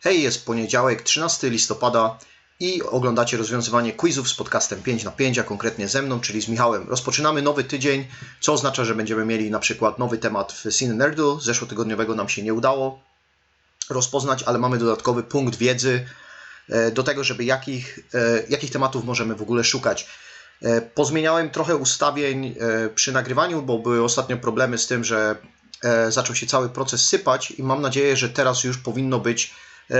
Hej, jest poniedziałek, 13 listopada i oglądacie rozwiązywanie quizów z podcastem 5 na 5, a konkretnie ze mną, czyli z Michałem. Rozpoczynamy nowy tydzień, co oznacza, że będziemy mieli na przykład nowy temat w Cine Nerdu. Zeszłotygodniowego nam się nie udało rozpoznać, ale mamy dodatkowy punkt wiedzy e, do tego, żeby jakich, e, jakich tematów możemy w ogóle szukać. E, Pozmieniałem trochę ustawień przy nagrywaniu, bo były ostatnio problemy z tym, że zaczął się cały proces sypać i mam nadzieję, że teraz już powinno być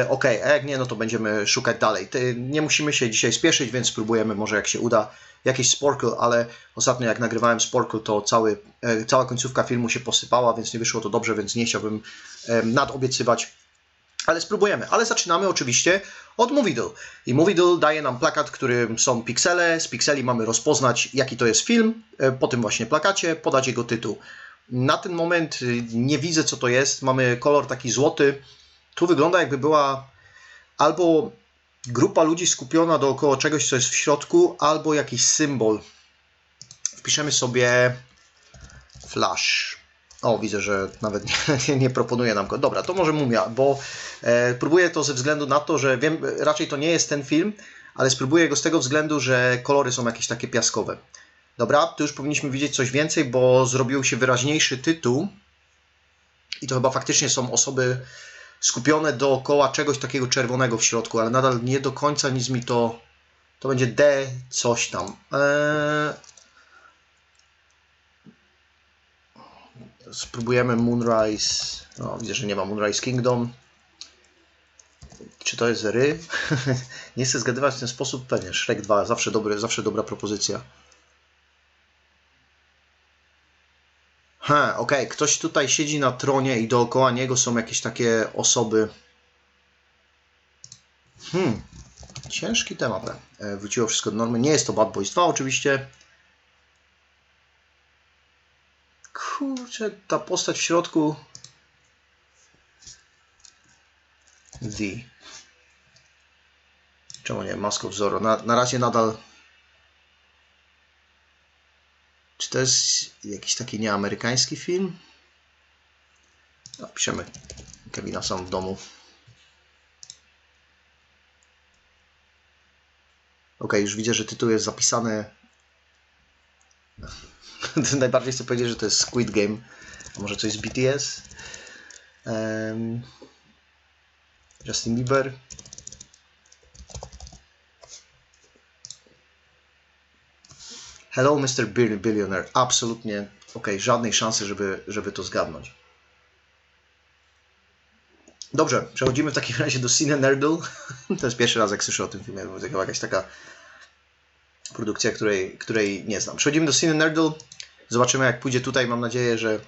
ok, a jak nie, no to będziemy szukać dalej. Nie musimy się dzisiaj spieszyć, więc spróbujemy może jak się uda jakiś Sporkle, ale ostatnio jak nagrywałem Sporkle, to cały, e, cała końcówka filmu się posypała, więc nie wyszło to dobrze, więc nie chciałbym e, nadobiecywać ale spróbujemy. Ale zaczynamy oczywiście od Movidle. I Movidle daje nam plakat, którym są piksele. Z pikseli mamy rozpoznać, jaki to jest film. E, Po tym właśnie plakacie podać jego tytuł. Na ten moment nie widzę, co to jest. Mamy kolor taki złoty. Tu wygląda, jakby była albo grupa ludzi skupiona dookoła czegoś, co jest w środku, albo jakiś symbol. Wpiszemy sobie flash. O, widzę, że nawet nie, nie proponuje nam go. Dobra, to może mumia, bo e, próbuję to ze względu na to, że wiem, raczej to nie jest ten film, ale spróbuję go z tego względu, że kolory są jakieś takie piaskowe. Dobra, tu już powinniśmy widzieć coś więcej, bo zrobił się wyraźniejszy tytuł i to chyba faktycznie są osoby skupione dookoła czegoś takiego czerwonego w środku, ale nadal nie do końca nic mi to. To będzie D coś tam. Eee, spróbujemy Moonrise. No, widzę, że nie ma Moonrise Kingdom. Czy to jest ry? nie chcę zgadywać w ten sposób. Pewnie Shrek 2, zawsze, dobry, zawsze dobra propozycja. Okej, ktoś tutaj siedzi na tronie i dookoła niego są jakieś takie osoby. Hmm, ciężki temat. E, Wróciło wszystko do normy. Nie jest to Bad Boys 2 oczywiście. Kurczę, ta postać w środku. The. Czemu nie? Mask of. Na, na razie nadal. Czy to jest jakiś taki nieamerykański film? No, piszemy Kevina sam w domu. Ok, już widzę, że tytuł jest zapisany Najbardziej chcę powiedzieć, że to jest Squid Game. A może coś z BTS? Em, Justin Bieber. Hello, Mr. Bill- Billionaire. Absolutnie. Ok, żadnej szansy, żeby, żeby to zgadnąć. Dobrze, przechodzimy w takim razie do Cine Nerdle. to jest pierwszy raz, jak słyszę o tym filmie. To chyba jakaś taka produkcja, której, której nie znam. Przechodzimy do Cine Nerdle. Zobaczymy, jak pójdzie tutaj. Mam nadzieję, że.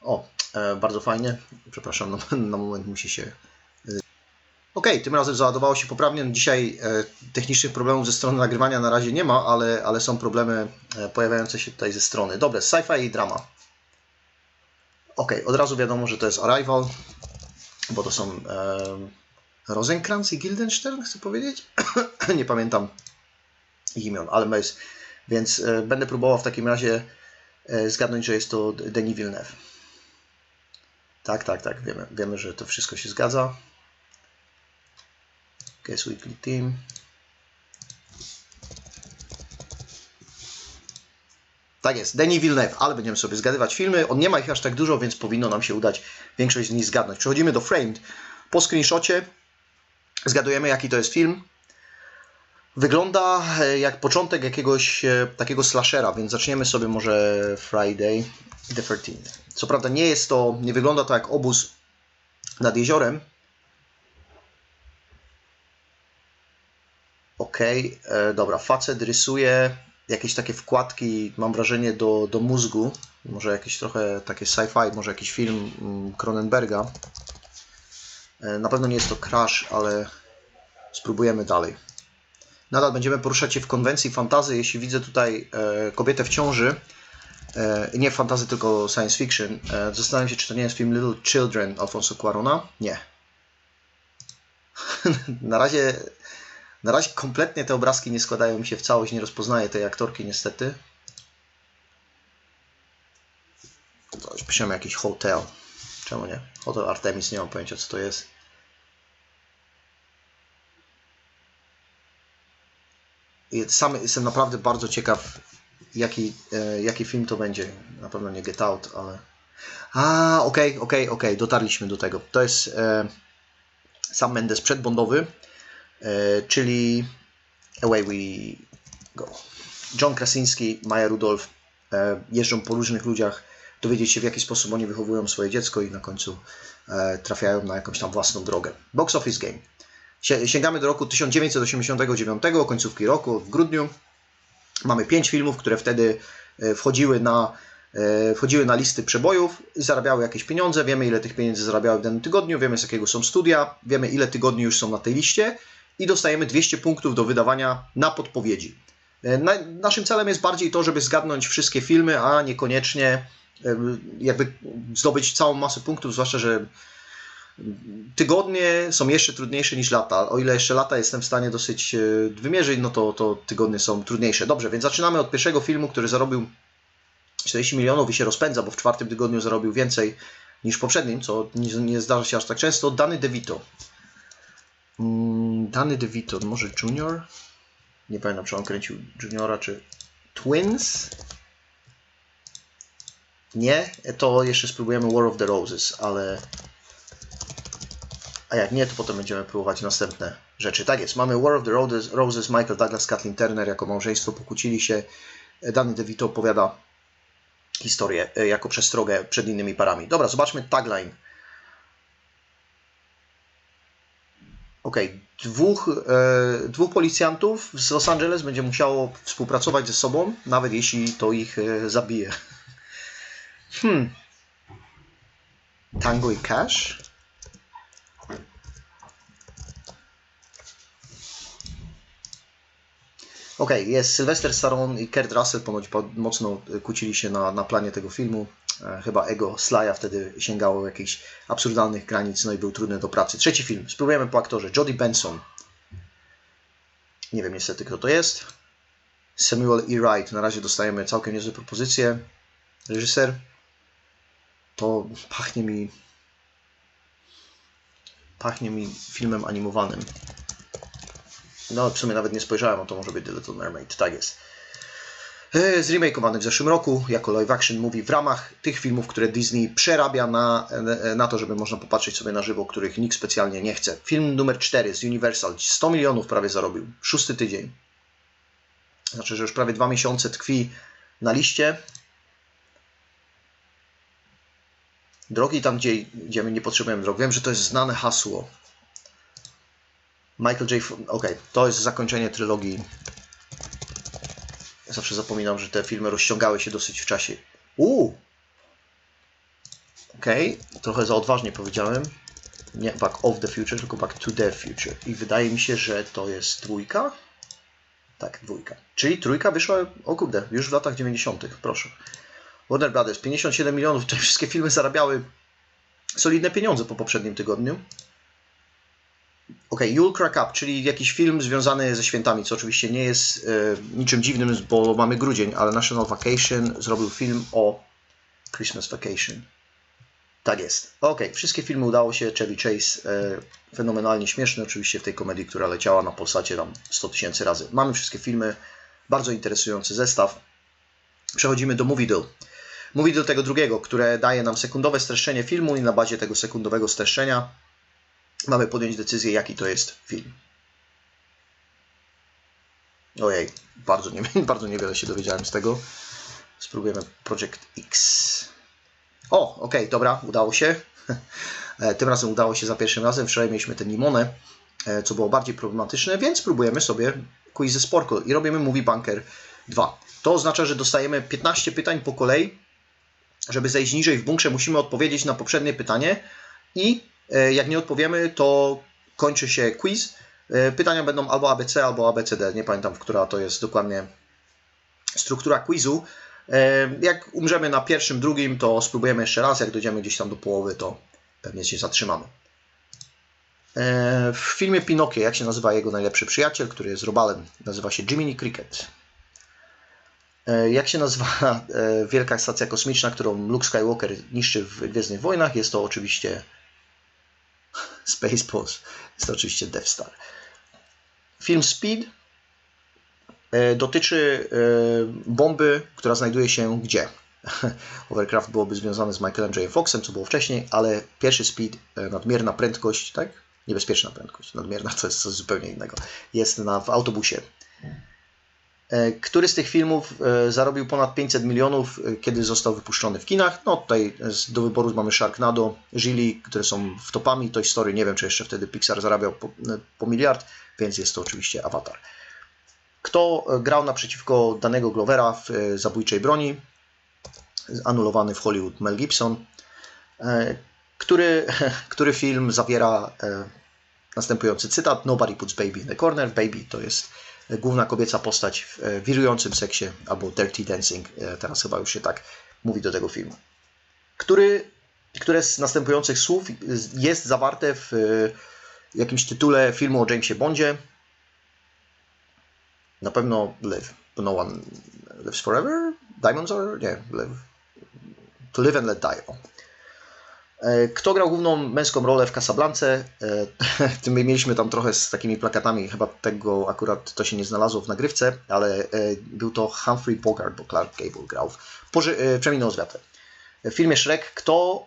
O, e, bardzo fajnie. Przepraszam, na, na moment musi się. Ok, tym razem załadowało się poprawnie. Dzisiaj e, technicznych problemów ze strony nagrywania na razie nie ma, ale, ale są problemy e, pojawiające się tutaj ze strony. Dobre, sci-fi i drama. Ok, od razu wiadomo, że to jest Arrival, bo to są e, Rosencrantz i Guildenstern, chcę powiedzieć. nie pamiętam ich imion, ale bez. Więc e, będę próbował w takim razie e, zgadnąć, że jest to Denis Villeneuve. Tak, tak, tak, wiemy, wiemy, że to wszystko się zgadza. Guess Weekly Team. Tak jest, Denis Villeneuve, ale będziemy sobie zgadywać filmy. On nie ma ich aż tak dużo, więc powinno nam się udać większość z nich zgadnąć. Przechodzimy do Framed. Po screenshocie zgadujemy, jaki to jest film. Wygląda e, jak początek jakiegoś e, takiego slashera, więc zaczniemy sobie może Friday the 13th. Co prawda nie jest to, nie wygląda to jak obóz nad jeziorem. Okej, e, dobra, facet rysuje jakieś takie wkładki, mam wrażenie, do, do mózgu. Może jakieś trochę takie sci-fi, może jakiś film mm, Cronenberga. E, Na pewno nie jest to Crash, ale spróbujemy dalej. Nadal będziemy poruszać się w konwencji fantazy. Jeśli widzę tutaj e, kobietę w ciąży, nie fantazy, tylko science fiction, zastanawiam się, czy to nie jest film Little Children Alfonso Cuarona. Nie. na razie na razie kompletnie te obrazki nie składają mi się w całość, nie rozpoznaję tej aktorki niestety. Piszemy jakiś hotel. Czemu nie? Hotel Artemis, nie mam pojęcia co to jest. Sam jestem naprawdę bardzo ciekaw, jaki, e, jaki film to będzie. Na pewno nie Get Out, ale... A, okej, okay, okej, okay, okej, okay. dotarliśmy do tego. To jest e, sam Mendes przedbondowy czyli Away We Go. John Krasinski, Maja Rudolph e, jeżdżą po różnych ludziach, dowiedzieć się w jaki sposób oni wychowują swoje dziecko i na końcu e, trafiają na jakąś tam własną drogę. Box Office Game. Sięgamy do roku 1989, końcówki roku, w grudniu. Mamy pięć filmów, które wtedy e, wchodziły na, e, wchodziły na listy przebojów zarabiały jakieś pieniądze. Wiemy, ile tych pieniędzy zarabiały w danym tygodniu, wiemy, z jakiego są studia, wiemy, ile tygodni już są na tej liście i dostajemy 200 punktów do wydawania na podpowiedzi. E, Na, naszym celem jest bardziej to, żeby zgadnąć wszystkie filmy, a niekoniecznie e, jakby zdobyć całą masę punktów, zwłaszcza, że tygodnie są jeszcze trudniejsze niż lata. O ile jeszcze lata jestem w stanie dosyć e, wymierzyć, no to, to tygodnie są trudniejsze. Dobrze, więc zaczynamy od pierwszego filmu, który zarobił 40 milionów i się rozpędza, bo w czwartym tygodniu zarobił więcej niż w poprzednim, co nie, nie zdarza się aż tak często. Danny DeVito. Mm, Danny DeVito, może Junior? Nie pamiętam, czy on kręcił Juniora, czy Twins? Nie, to jeszcze spróbujemy War of the Roses, ale a jak nie, to potem będziemy próbować następne rzeczy. Tak jest, mamy War of the Roses, Roses Michael Douglas, Kathleen Turner jako małżeństwo pokłócili się. Danny DeVito opowiada historię e, jako przestrogę przed innymi parami. Dobra, zobaczmy tagline. Okej, dwóch, e, dwóch policjantów z Los Angeles będzie musiało współpracować ze sobą, nawet jeśli to ich e, zabije. Hmm. Tango i Cash? Okej, jest Sylvester Stallone i Kurt Russell ponoć po- mocno kłócili się na, na planie tego filmu. E, Chyba ego Slaja wtedy sięgało jakichś absurdalnych granic, no i był trudny do pracy. Trzeci film. Spróbujemy po aktorze. Jodie Benson. Nie wiem niestety kto to jest. Samuel E. Wright. Na razie dostajemy całkiem niezłe propozycje. Reżyser. To pachnie mi... Pachnie mi filmem animowanym. No, w sumie nawet nie spojrzałem, a to może być The Little Mermaid. Tak jest. E, Zremakeowany w zeszłym roku jako live action movie w ramach tych filmów, które Disney przerabia na, e, na to, żeby można popatrzeć sobie na żywo, których nikt specjalnie nie chce. Film numer 4 z Universal 100 milionów prawie zarobił. Szósty tydzień. Znaczy, że już prawie dwa miesiące tkwi na liście. Drogi tam, gdzie idziemy, nie potrzebujemy drog. Wiem, że to jest znane hasło. Michael J. F- Okej, to jest zakończenie trylogii. Zawsze zapominam, że te filmy rozciągały się dosyć w czasie. Uuu! Okej, trochę za odważnie powiedziałem. Nie Back of the Future, tylko Back to the Future. I wydaje mi się, że to jest dwójka. Tak, dwójka. Czyli trójka wyszła, o kurde, już w latach 90. Proszę. Warner Brothers, 57 milionów. Te wszystkie filmy zarabiały solidne pieniądze po poprzednim tygodniu. Okej, You'll Crack Up, czyli jakiś film związany ze świętami, co oczywiście nie jest e, niczym dziwnym, bo mamy grudzień, ale National Vacation zrobił film o Christmas Vacation. Tak jest. Okej, wszystkie filmy udało się. Chevy Chase e, fenomenalnie śmieszny, oczywiście w tej komedii, która leciała na Polsacie tam 100 tysięcy razy. Mamy wszystkie filmy, bardzo interesujący zestaw. Przechodzimy do Movie Deal. Movie Deal tego drugiego, które daje nam sekundowe streszczenie filmu i na bazie tego sekundowego streszczenia mamy podjąć decyzję, jaki to jest film. Ojej, bardzo, nie, bardzo niewiele się dowiedziałem z tego. Spróbujemy Project X. O, okej, dobra, udało się. E, Tym razem udało się za pierwszym razem. Wczoraj mieliśmy tę limonę, e, co było bardziej problematyczne, więc spróbujemy sobie quiz ze Sporko i robimy Movie Bunker 2. To oznacza, że dostajemy 15 pytań po kolei. Żeby zejść niżej w bunkrze, musimy odpowiedzieć na poprzednie pytanie i jak nie odpowiemy, to kończy się quiz. E, Pytania będą albo ABC, albo ABCD. Nie pamiętam, która to jest dokładnie struktura quizu. E, Jak umrzemy na pierwszym, drugim, to spróbujemy jeszcze raz. Jak dojdziemy gdzieś tam do połowy, to pewnie się zatrzymamy. E, W filmie Pinokio, jak się nazywa jego najlepszy przyjaciel, który jest robalem? Nazywa się Jiminy Cricket. E, Jak się nazywa e, wielka stacja kosmiczna, którą Luke Skywalker niszczy w Gwiezdnych Wojnach? Jest to oczywiście Spaceballs. Jest to oczywiście Death Star. Film Speed. e, dotyczy e, bomby, która znajduje się gdzie? Overcraft byłoby związane z Michaelem J. Foxem, co było wcześniej, ale pierwszy speed, e, nadmierna prędkość, tak? Niebezpieczna prędkość, nadmierna to jest coś zupełnie innego. Jest na, w autobusie. E, Który z tych filmów e, zarobił ponad 500 milionów, e, kiedy został wypuszczony w kinach? No tutaj do wyboru mamy Sharknado, Gilly, które są w topami, Toy Story, nie wiem czy jeszcze wtedy Pixar zarabiał po, po miliard, więc jest to oczywiście Avatar. Kto grał naprzeciwko danego Glovera w Zabójczej Broni? Anulowany w Hollywood Mel Gibson. Który, który film zawiera następujący cytat: Nobody puts baby in the corner. Baby to jest główna kobieca postać w e, wirującym seksie albo Dirty Dancing. E, Teraz chyba już się tak mówi do tego filmu. Który, które z następujących słów jest zawarte w e, jakimś tytule filmu o Jamesie Bondzie? Na pewno Live, no one lives forever? Diamonds are? Nie, live. To live and let die. E, Kto grał główną męską rolę w Casablance? My mieliśmy tam trochę z takimi plakatami, chyba tego akurat to się nie znalazło w nagrywce, ale e, był to Humphrey Bogart, bo Clark Gable grał w e, Przeminął z. W filmie Shrek kto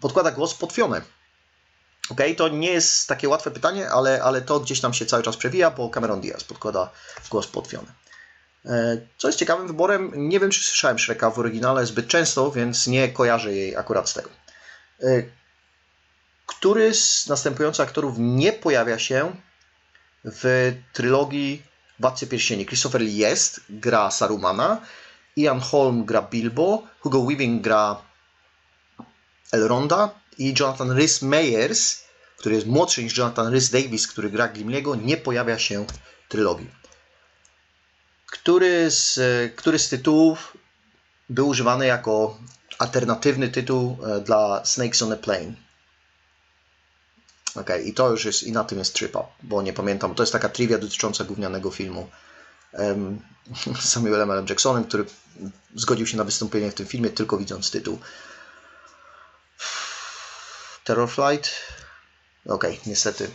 podkłada głos pod Fionę? Okej, to nie jest takie łatwe pytanie, ale, ale to gdzieś tam się cały czas przewija, bo Cameron Diaz podkłada głos pod Fionę. Co jest ciekawym wyborem, nie wiem czy słyszałem Shreka w oryginale zbyt często, więc nie kojarzę jej akurat z tego. E, Który z następujących aktorów nie pojawia się w trylogii Władcy Pierścieni? Christopher jest, gra Sarumana, Ian Holm gra Bilbo, Hugo Weaving gra Elronda i Jonathan Rhys Meyers, który jest młodszy niż Jonathan Rhys Davis, który gra Gimliego, nie pojawia się w trylogii. Który z, który z tytułów był używany jako alternatywny tytuł e, dla Snakes on a Plane? Ok, i to już jest, i na tym jest Trip Up, bo nie pamiętam, to jest taka trivia dotycząca gównianego filmu em, z Samuelem L. Jacksonem, który zgodził się na wystąpienie w tym filmie tylko widząc tytuł. Terror Flight. Okej, niestety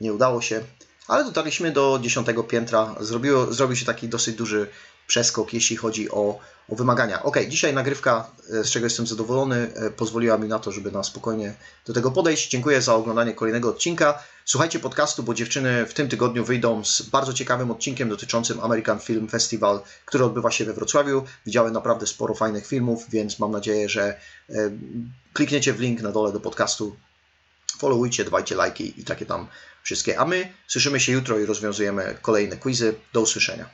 nie udało się, ale dotarliśmy do 10 piętra. Zrobiło, zrobił się taki dosyć duży przeskok, jeśli chodzi o, o wymagania. Ok, dzisiaj nagrywka, e, z czego jestem zadowolony, e, pozwoliła mi na to, żeby na spokojnie do tego podejść. Dziękuję za oglądanie kolejnego odcinka. Słuchajcie podcastu, bo dziewczyny w tym tygodniu wyjdą z bardzo ciekawym odcinkiem dotyczącym American Film Festival, który odbywa się we Wrocławiu. Widziałem naprawdę sporo fajnych filmów, więc mam nadzieję, że e, klikniecie w link na dole do podcastu. Followujcie, dawajcie lajki i takie tam wszystkie. A my słyszymy się jutro i rozwiązujemy kolejne quizy. Do usłyszenia.